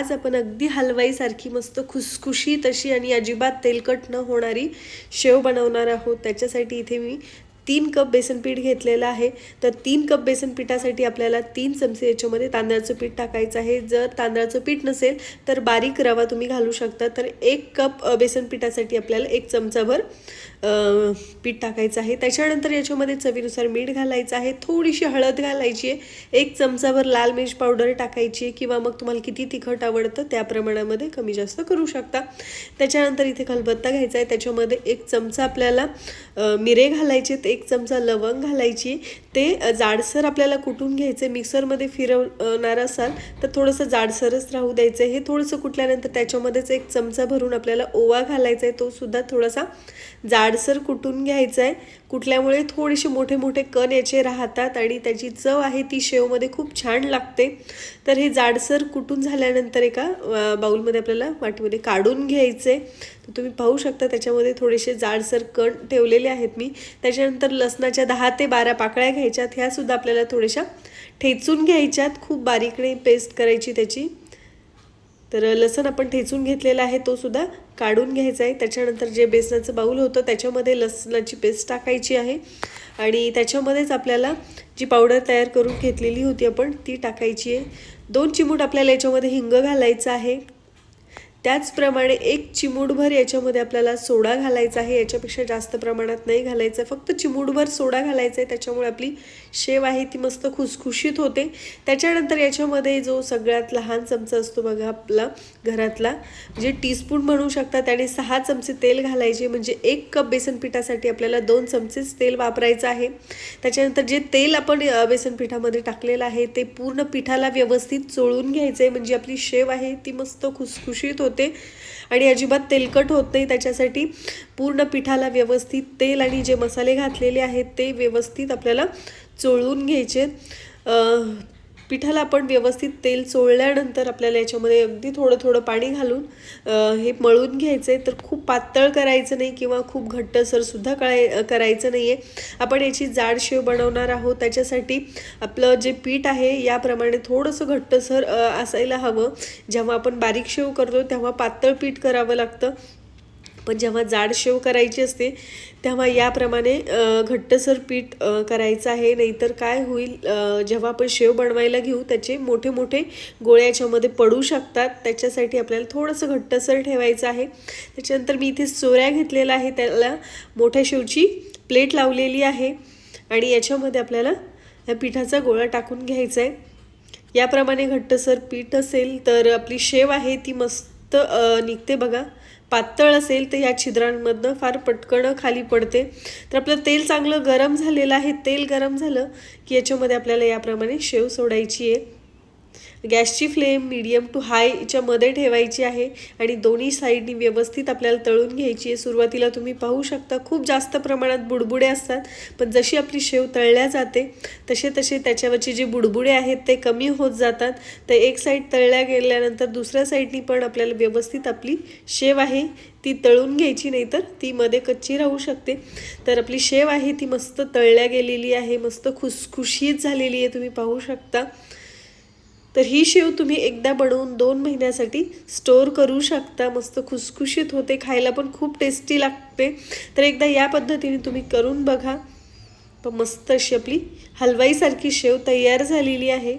आज आपण अगदी हलवाईसारखी मस्त खुसखुशीत अशी आणि अजिबात तेलकट न होणारी शेव बनवणार आहोत. त्याच्यासाठी इथे मी तीन कप बेसन पीठ घेतलेलं आहे. तर तीन कप बेसन पिठासाठी आपल्याला तीन चमचे याच्यामध्ये तांदळाचं पीठ टाकायचं आहे. जर तांदळाचं पीठ नसेल तर बारीक रवा तुम्ही घालू शकता. तर एक कप बेसन पिठासाठी आपल्याला एक चमचाभर पीठ टाकायचं आहे. त्याच्यानंतर याच्यामध्ये चवीनुसार मीठ घालायचं आहे. थोडीशी हळद घालायची आहे. एक चमचाभर लाल मिर्च पावडर टाकायची आहे किंवा मग तुम्हाला किती तिखट आवडतं त्या प्रमाणामध्ये कमी जास्त करू शकता. त्याच्यानंतर इथे खलबत्ता घ्यायचा आहे. त्याच्यामध्ये एक चमचा आपल्याला मिरे घालायचे एक चमचा लवंग घालायची. ते जाडसर आपल्याला कुटून घ्यायचे? मिक्सरमध्ये फिरवणार असाल तर थोडंसं जाडसरच राहू द्यायचं. हे थोडंसं कुटल्यानंतर त्याच्यामध्येच एक चमचा भरून आपल्याला ओवा घालायचा आहे तो सुद्धा थोडासा जाडसर कुटून घ्यायचा आहे. कुटल्यामुळे थोडेसे मोठे मोठे कण याचे राहतात आणि त्याची चव आहे ती शेवमध्ये खूप छान लागते. तर हे जाडसर कुटून झाल्यानंतर एका बाऊलमध्ये बाउलमध्ये आपल्याला वाटीमध्ये काढून घ्यायचे. तर तुम्ही पाहू शकता त्याच्यामध्ये थोडेसे जाडसर कण ठेवलेले आहेत मी. त्याच्यानंतर लसणाच्या दहा ते बारा पाकळ्या घ्यायच्यात. ह्यासुद्धा आपल्याला थोड्याशा ठेचून घ्यायच्यात. खूप बारीकने पेस्ट करायची त्याची. तर लसण आपण ठेचून घेतलेला आहे तो सुद्धा काढून घ्यायचा आहे. त्याच्यानंतर जे बेसनाचं बाऊल होतं त्याच्यामध्ये लसणाची पेस्ट टाकायची आहे. आणि त्याच्यामध्येच आपल्याला जी पावडर तयार करून घेतलेली होती आपण ती टाकायची आहे. दोन चिमूट आपल्याला याच्यामध्ये हिंग घालायचं आहे. त्याचप्रमाणे एक चिमूटभर याच्यामध्ये आपल्याला सोडा घालायचा आहे याच्यापेक्षा जास्त प्रमाणात नाही घालायचं. फक्त चिमूटभर सोडा घालायचा आहे त्याच्यामुळे आपली शेव आहे ती मस्त खुसखुशीत होते. त्याच्यानंतर याच्यामध्ये जो सगळ्यात लहान चमचा असतो बघा आपला घरातला म्हणजे टीस्पून म्हणू शकता त्याने सहा चमचे तेल घालायचे. म्हणजे एक कप बेसन पिठासाठी आपल्याला दोन चमचेच तेल वापरायचं आहे. त्याच्यानंतर जे तेल आपण बेसन पिठामध्ये टाकलेलं आहे ते पूर्ण पिठाला व्यवस्थित चोळून घ्यायचं आहे म्हणजे आपली शेव आहे ती मस्त खुसखुशीत होते. होते. आणि अजिबात तेलकट होत नाही. त्याच्यासाठी पूर्ण पिठाला व्यवस्थित तेल आणि जे मसाले घातलेले आहेत ते व्यवस्थित आपल्याला चोळून घ्यायचे. पिठाला आपण व्यवस्थित तेल चोळल्यानंतर आपल्याला याच्यामध्ये अगदी थोडं थोडं पाणी घालून हे मळून घ्यायचं आहे तर खूप पातळ करायचं नाही किंवा खूप घट्टसरसुद्धा कळाय करायचं नाही आहे आपण याची जाड शेव बनवणार आहोत. त्याच्यासाठी आपलं जे पीठ आहे याप्रमाणे थोडंसं घट्टसर असायला हवं. जेव्हा आपण बारीक शेव करतो तेव्हा पातळ पीठ करावं लागतं. पण जेव्हा जाड शेव करायची असते तेव्हा याप्रमाणे घट्टसर पीठ करायचं आहे. नाहीतर काय होईल जेव्हा आपण शेव बनवायला घेऊ त्याचे मोठे मोठे गोळे याच्यामध्ये पडू शकतात. त्याच्यासाठी आपल्याला थोडंसं घट्टसर ठेवायचं आहे. त्याच्यानंतर मी इथे चोऱ्या घेतलेला आहे त्याला मोठ्या शेवची प्लेट लावलेली आहे. आणि याच्यामध्ये आपल्याला या पिठाचा गोळा टाकून घ्यायचा आहे. याप्रमाणे घट्टसर पीठ असेल तर आपली शेव आहे ती मस्त निघते बघा. पातळ असेल तर या छिद्रांमधनं फार पटकन खाली पडते. तर आपलं तेल चांगलं गरम झालेलं आहे. तेल गरम झालं की याच्यामध्ये आपल्याला याप्रमाणे शेव सोडायची आहे. गॅसची फ्लेम मीडियम टू हायच्या मध्ये ठेवायची आहे आणि दोन्ही साईडनी व्यवस्थित आपल्याला तळून घ्यायची आहे. सुरुवातीला तुम्ही पाहू शकता खूप जास्त प्रमाणात बुडबुडे असतात पण जशी आपली शेव तळल्या जाते तसे तसे त्याच्यावरचे जे बुडबुडे आहेत ते कमी होत जातात. तर एक साईड तळल्या गेल्यानंतर दुसऱ्या साईडनी पण आपल्याला व्यवस्थित आपली शेव आहे ती तळून घ्यायची नाही तर ती मध्ये कच्ची राहू शकते. तर आपली शेव आहे ती मस्त तळल्या गेलेली आहे मस्त खुसखुशीत झालेली आहे तुम्ही पाहू शकता. तर ही शेव तुम्ही एकदा बनवून दोन महिन्यासाठी स्टोअर करू शकता. मस्त खुसखुशीत होते खायला पण खूप टेस्टी लागते. तर एकदा या पद्धतीने तुम्ही करून बघा. मस्त अशी आपली हलवाईसारखी शेव तयार झालेली आहे.